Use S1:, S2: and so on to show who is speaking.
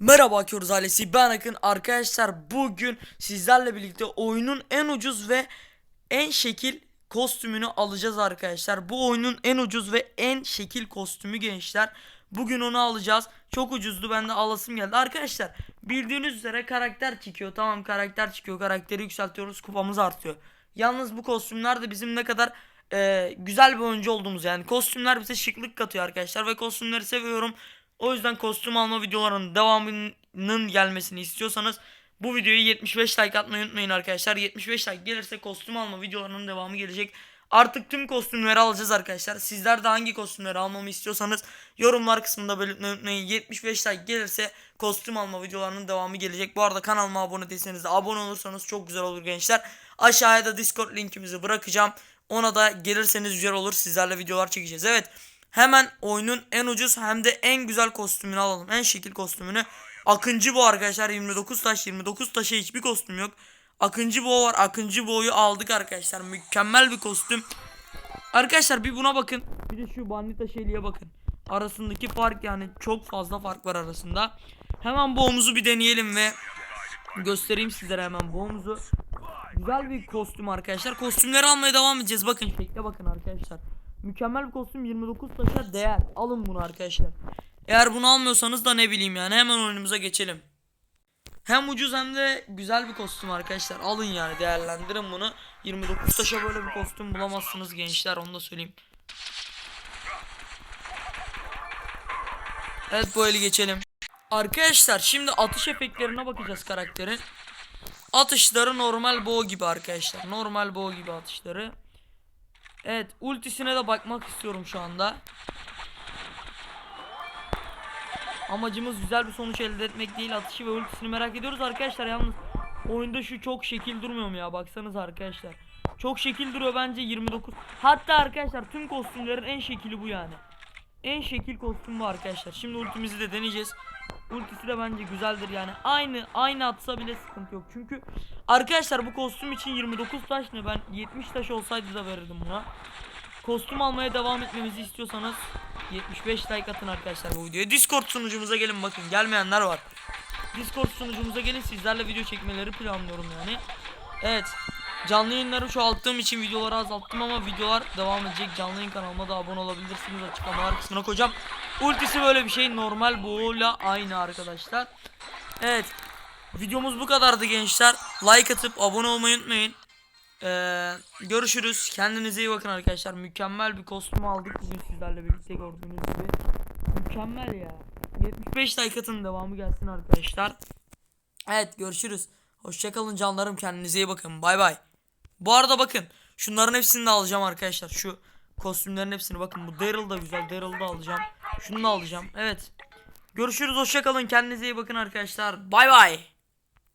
S1: Merhaba Akıyoruz ailesi ben Akın. Arkadaşlar bugün sizlerle birlikte oyunun en ucuz ve en şekil kostümünü alacağız arkadaşlar. Bu oyunun en ucuz ve en şekil kostümü gençler. Bugün onu alacağız. Çok ucuzdu ben de alasım geldi. Arkadaşlar Bildiğiniz üzere karakter çıkıyor. Tamam karakter çıkıyor. Karakteri yükseltiyoruz kupamız artıyor. Yalnız bu kostümler de bizim ne kadar e, güzel bir oyuncu olduğumuz yani kostümler bize şıklık katıyor arkadaşlar ve kostümleri seviyorum o yüzden kostüm alma videolarının devamının gelmesini istiyorsanız bu videoyu 75 like atmayı unutmayın arkadaşlar. 75 like gelirse kostüm alma videolarının devamı gelecek. Artık tüm kostümleri alacağız arkadaşlar. Sizler de hangi kostümleri almamı istiyorsanız yorumlar kısmında belirtmeyi unutmayın. 75 like gelirse kostüm alma videolarının devamı gelecek. Bu arada kanalıma abone değilseniz de abone olursanız çok güzel olur gençler. Aşağıya da Discord linkimizi bırakacağım. Ona da gelirseniz güzel olur. Sizlerle videolar çekeceğiz. Evet. Hemen oyunun en ucuz hem de en güzel kostümünü alalım. En şekil kostümünü. Akıncı bu arkadaşlar 29 taş 29 taşa hiçbir kostüm yok. Akıncı boğa var. Akıncı boğu aldık arkadaşlar. Mükemmel bir kostüm. Arkadaşlar bir buna bakın. Bir de şu bandita şeyliğe bakın. Arasındaki fark yani çok fazla fark var arasında. Hemen boğumuzu bir deneyelim ve göstereyim sizlere hemen boğumuzu. Güzel bir kostüm arkadaşlar. Kostümleri almaya devam edeceğiz. Bakın şekle bakın arkadaşlar. Mükemmel bir kostüm 29 taşa değer. Alın bunu arkadaşlar. Eğer bunu almıyorsanız da ne bileyim yani hemen oyunumuza geçelim. Hem ucuz hem de güzel bir kostüm arkadaşlar. Alın yani değerlendirin bunu. 29 taşa böyle bir kostüm bulamazsınız gençler onu da söyleyeyim. Evet bu eli geçelim. Arkadaşlar şimdi atış efektlerine bakacağız karakterin. Atışları normal bow gibi arkadaşlar. Normal bow gibi atışları. Evet ultisine de bakmak istiyorum şu anda. Amacımız güzel bir sonuç elde etmek değil atışı ve ultisini merak ediyoruz arkadaşlar yalnız oyunda şu çok şekil durmuyor mu ya baksanız arkadaşlar. Çok şekil duruyor bence 29. Hatta arkadaşlar tüm kostümlerin en şekili bu yani. En şekil kostüm bu arkadaşlar. Şimdi ultimizi de deneyeceğiz. Ultisi de bence güzeldir yani. Aynı aynı atsa bile sıkıntı yok. Çünkü arkadaşlar bu kostüm için 29 taş ne ben 70 taş olsaydı da verirdim buna. Kostüm almaya devam etmemizi istiyorsanız 75 like atın arkadaşlar bu videoya. Discord sunucumuza gelin bakın gelmeyenler var. Discord sunucumuza gelin sizlerle video çekmeleri planlıyorum yani. Evet. Canlı yayınları çoğalttığım için videoları azalttım ama videolar devam edecek. Canlı yayın kanalıma da abone olabilirsiniz. Açıklamalar kısmına koyacağım. Ultisi böyle bir şey. Normal boğuyla aynı arkadaşlar. Evet. Videomuz bu kadardı gençler. Like atıp abone olmayı unutmayın. Ee, görüşürüz. Kendinize iyi bakın arkadaşlar. Mükemmel bir kostüm aldık bugün sizlerle birlikte gördüğünüz gibi. Mükemmel ya. 75 like atın devamı gelsin arkadaşlar. Evet görüşürüz. Hoşçakalın canlarım kendinize iyi bakın. Bay bay. Bu arada bakın şunların hepsini de alacağım arkadaşlar. Şu kostümlerin hepsini bakın bu Daryl da güzel. Daryl'ı da alacağım. Şunu da alacağım. Evet. Görüşürüz hoşçakalın kendinize iyi bakın arkadaşlar. Bay bay.